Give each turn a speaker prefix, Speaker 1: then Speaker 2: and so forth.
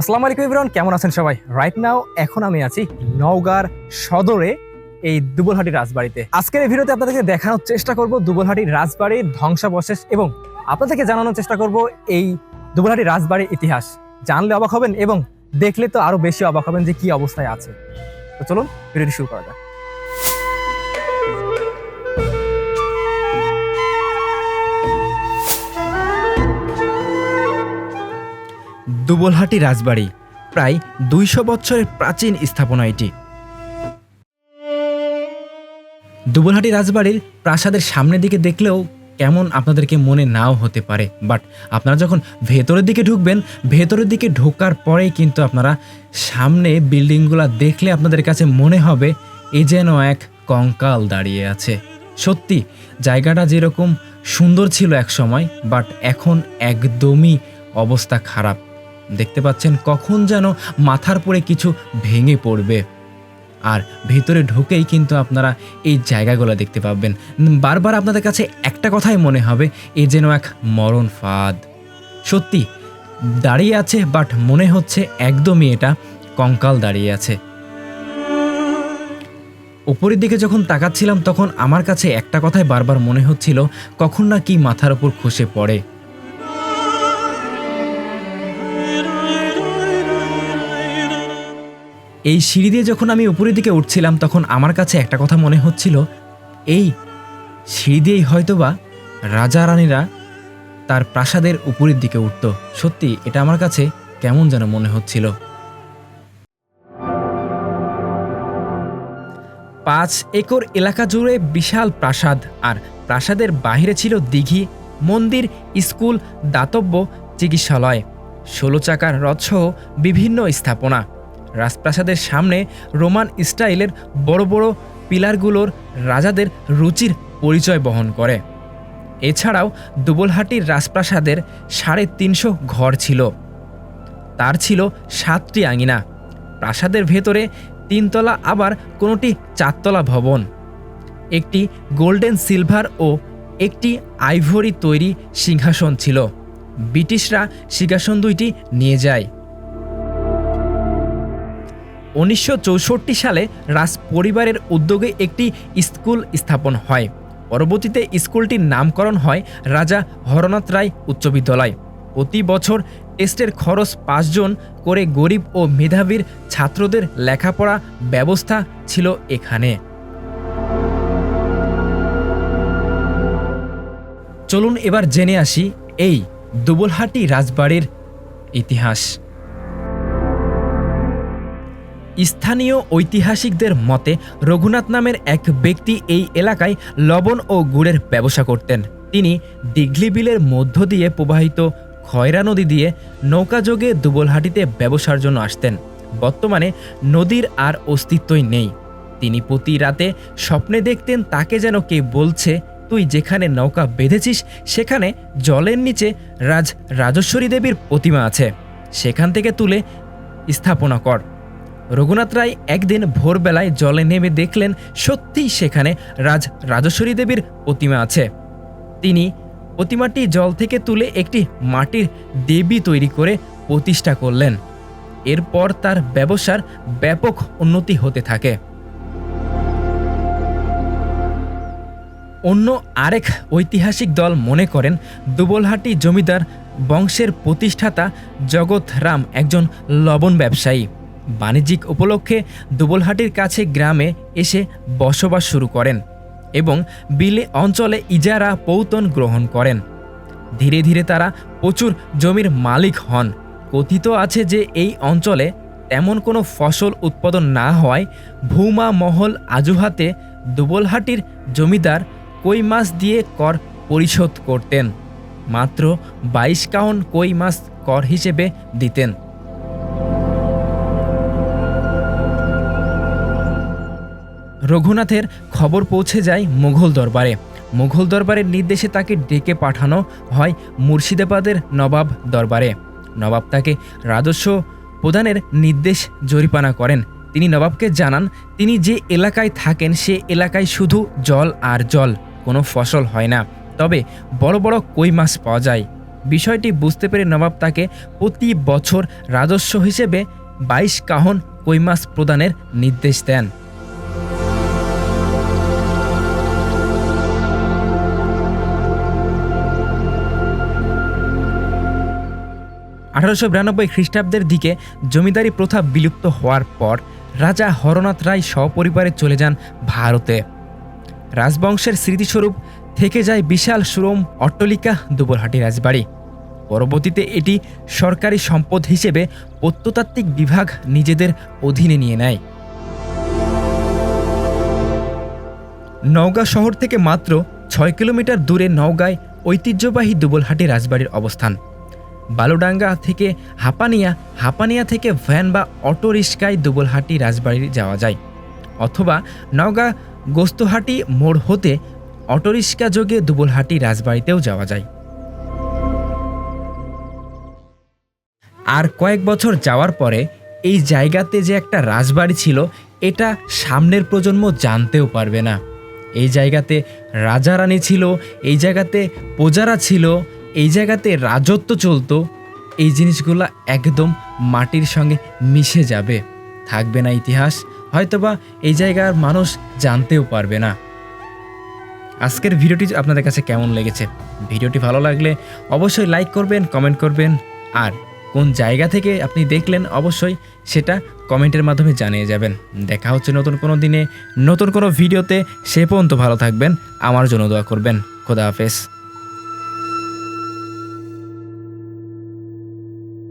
Speaker 1: আসসালামু আলাইকুম ইবরান কেমন আছেন সবাই? রাইট নাও এখন আমি আছি নওগাঁর সদরে এই দুবলহাটি রাজবাড়িতে। আজকের এই ভিডিওতে আপনাদেরকে দেখানোর চেষ্টা করব দুবলহাটি রাজবাড়ির ধ্বংসাবশেষ এবং আপনাদেরকে জানানোর চেষ্টা করব এই দুবলহাটি রাজবাড়ির ইতিহাস। জানলে অবাক হবেন এবং দেখলে তো আরও বেশি অবাক হবেন যে কি অবস্থায় আছে। তো চলুন, ভিডিওটি শুরু করা যাক।
Speaker 2: দুবলহাটি রাজবাড়ি, প্রায় দুইশো বছরের প্রাচীন স্থাপনা এটি। দুবলহাটি রাজবাড়ির প্রাসাদের সামনের দিকে দেখলেও কেমন আপনাদেরকে মনে নাও হতে পারে, বাট আপনারা যখন ভেতরের দিকে ঢুকবেন, ভেতরের দিকে ঢোকার পরেই কিন্তু আপনারা সামনে বিল্ডিংগুলো দেখলে আপনাদের কাছে মনে হবে এ যেন এক কঙ্কাল দাঁড়িয়ে আছে। সত্যি, জায়গাটা যেরকম সুন্দর ছিল এক সময়, বাট এখন একদমই অবস্থা খারাপ। দেখতে পাচ্ছেন কখন যেন মাথার পরে কিছু ভেঙে পড়বে। আর ভেতরে ঢুকেই কিন্তু আপনারা এই জায়গাগুলো দেখতে পাবেন। বারবার আপনাদের কাছে একটা কথাই মনে হবে, এ যেন এক মরণ ফাঁদ। সত্যি, দাঁড়িয়ে আছে, বাট মনে হচ্ছে একদমই এটা কঙ্কাল দাঁড়িয়ে আছে। ওপরের দিকে যখন তাকাচ্ছিলাম, তখন আমার কাছে একটা কথাই বারবার মনে হচ্ছিল, কখন না কি মাথার উপর খসে পড়ে। এই সিঁড়ি দিয়ে যখন আমি উপরের দিকে উঠছিলাম, তখন আমার কাছে একটা কথা মনে হচ্ছিল, এই সিঁড়ি দিয়েই হয়তোবা রাজা রানীরা তার প্রাসাদের উপরের দিকে উঠত। সত্যি, এটা আমার কাছে কেমন যেন মনে হচ্ছিল। পাঁচ একর এলাকা জুড়ে বিশাল প্রাসাদ, আর প্রাসাদের বাইরে ছিল দিঘি, মন্দির, স্কুল, দাতব্য, চিকিৎসালয়। ষোলো চাকার রথসহ বিভিন্ন স্থাপনা। রাজপ্রাসাদের সামনে রোমান স্টাইলের বড় বড় পিলারগুলোর রাজাদের রুচির পরিচয় বহন করে। এছাড়াও দুবলহাটির রাজপ্রাসাদের সাড়ে তিনশো ঘর ছিল। তার ছিল সাতটি আঙিনা। প্রাসাদের ভেতরে তিনতলা আবার কোনোটি চারতলা ভবন। একটি গোল্ডেন সিলভার ও একটি আইভরি তৈরি সিংহাসন ছিল। ব্রিটিশরা সিংহাসন দুইটি নিয়ে যায়। উনিশশো চৌষট্টি সালে রাজ পরিবারের উদ্যোগে একটি স্কুল স্থাপন হয়। পরবর্তীতে স্কুলটির নামকরণ হয় রাজা হরনাথ রায় উচ্চ বিদ্যালয়। প্রতি বছর টেস্টের খরচ পাঁচজন করে গরিব ও মেধাবীর ছাত্রদের লেখাপড়া ব্যবস্থা ছিল এখানে। চলুন এবার জেনে আসি এই দুবলহাটি রাজবাড়ির ইতিহাস। স্থানীয় ঐতিহাসিকদের মতে, রঘুনাথ নামের এক ব্যক্তি এই এলাকায় লবণ ও গুড়ের ব্যবসা করতেন। তিনি দিঘলি বিলের মধ্য দিয়ে প্রবাহিত খয়রা নদী দিয়ে নৌকাযোগে দুবলহাটিতে ব্যবসার জন্য আসতেন। বর্তমানে নদীর আর অস্তিত্বই নেই। তিনি প্রতি রাতে স্বপ্নে দেখতেন তাকে যেন কে বলছে, তুই যেখানে নৌকা বেঁধেছিস, সেখানে জলের নিচে রাজ রাজস্বরী দেবীর প্রতিমা আছে। সেখান থেকে তুলে স্থাপনা কর। রঘুনাথ রায় একদিন ভোরবেলায় জলে নেমে দেখলেন সত্যিই সেখানে রাজ রাজেশ্বরী দেবীর প্রতিমা আছে। তিনি প্রতিমাটি জল থেকে তুলে একটি মাটির দেবী তৈরি করে প্রতিষ্ঠা করলেন। এরপর তার ব্যবসার ব্যাপক উন্নতি হতে থাকে। অন্য আরেক ঐতিহাসিক দল মনে করেন, দুবলহাটি জমিদার বংশের প্রতিষ্ঠাতা জগৎ রাম একজন লবণ ব্যবসায়ী। বাণিজ্যিক উপলক্ষে দুবলহাটির কাছে গ্রামে এসে বসবাস শুরু করেন এবং বিলে অঞ্চলে ইজারা পৌতন গ্রহণ করেন। ধীরে ধীরে তারা প্রচুর জমির মালিক হন। কথিত আছে যে এই অঞ্চলে তেমন কোনো ফসল উৎপাদন না হওয়ায় ভূমা মহল আজুহাতে দুবলহাটির জমিদার কই মাছ দিয়ে কর পরিশোধ করতেন। মাত্র বাইশ কাউন কই মাছ কর হিসেবে দিতেন। রঘুনাথের খবর পৌঁছে যায় মুঘল দরবারে। মুঘল দরবারের নির্দেশে তাকে ডেকে পাঠানো হয় মুর্শিদাবাদের নবাব দরবারে। নবাব তাকে রাজস্ব প্রদানের নির্দেশ জরিপানা করেন। তিনি নবাবকে জানান, তিনি যে এলাকায় থাকেন, সে এলাকায় শুধু জল আর জল, কোনো ফসল হয় না। তবে বড় বড় কই মাছ পাওয়া যায়। বিষয়টি বুঝতে পেরে নবাব তাকে প্রতি বছর রাজস্ব হিসেবে বাইশ কাহন কই মাছ প্রদানের নির্দেশ দেন। আঠারোশো বিরানব্বই খ্রিস্টাব্দের দিকে জমিদারি প্রথা বিলুপ্ত হওয়ার পর রাজা হরনাথ রায় সপরিবারে চলে যান ভারতে। রাজবংশের স্মৃতিস্বরূপ থেকে যায় বিশাল সুরম অট্টলিকা দুবলহাটি রাজবাড়ি। পরবর্তীতে এটি সরকারি সম্পদ হিসেবে প্রত্নতাত্ত্বিক বিভাগ নিজেদের অধীনে নিয়ে নেয়। নওগাঁ শহর থেকে মাত্র ছয় কিলোমিটার দূরে নওগাঁয় ঐতিহ্যবাহী দুবলহাটি রাজবাড়ির অবস্থান। বালুডাঙ্গা থেকে হাপানিয়া হাপানিয়া থেকে ভ্যান বা অটো রিক্সায় দুবলহাটি রাজবাড়ি যাওয়া যায়। অথবা নওগাঁ গোস্তহাটি মোড় হতে অটোরিক্সা যোগে দুবলহাটি রাজবাড়িতেও যাওয়া যায়। আর কয়েক বছর যাওয়ার পরে এই জায়গাতে যে একটা রাজবাড়ি ছিল, এটা সামনের প্রজন্ম জানতেও পারবে না। এই জায়গাতে রাজা রানী ছিল, এই জায়গাতে প্রজারা ছিল এই জায়গাতে রাজত্ব চলতো, এই জিনিসগুলো একদম মাটির সঙ্গে মিশে যাবে। থাকবে না ইতিহাস, হয়তোবা এই জায়গার মানুষ জানতেও পারবে না। আজকের ভিডিওটি আপনাদের কাছে কেমন লেগেছে? ভিডিওটি ভালো লাগলে অবশ্যই লাইক করবেন, কমেন্ট করবেন, আর কোন জায়গা থেকে আপনি দেখলেন অবশ্যই সেটা কমেন্টের মাধ্যমে জানিয়ে যাবেন। দেখা হচ্ছে নতুন কোনো দিনে, নতুন কোনো ভিডিওতে, সে পর্যন্ত ভালো থাকবেন, আমার জন্য দোয়া করবেন। খোদা হাফেজ।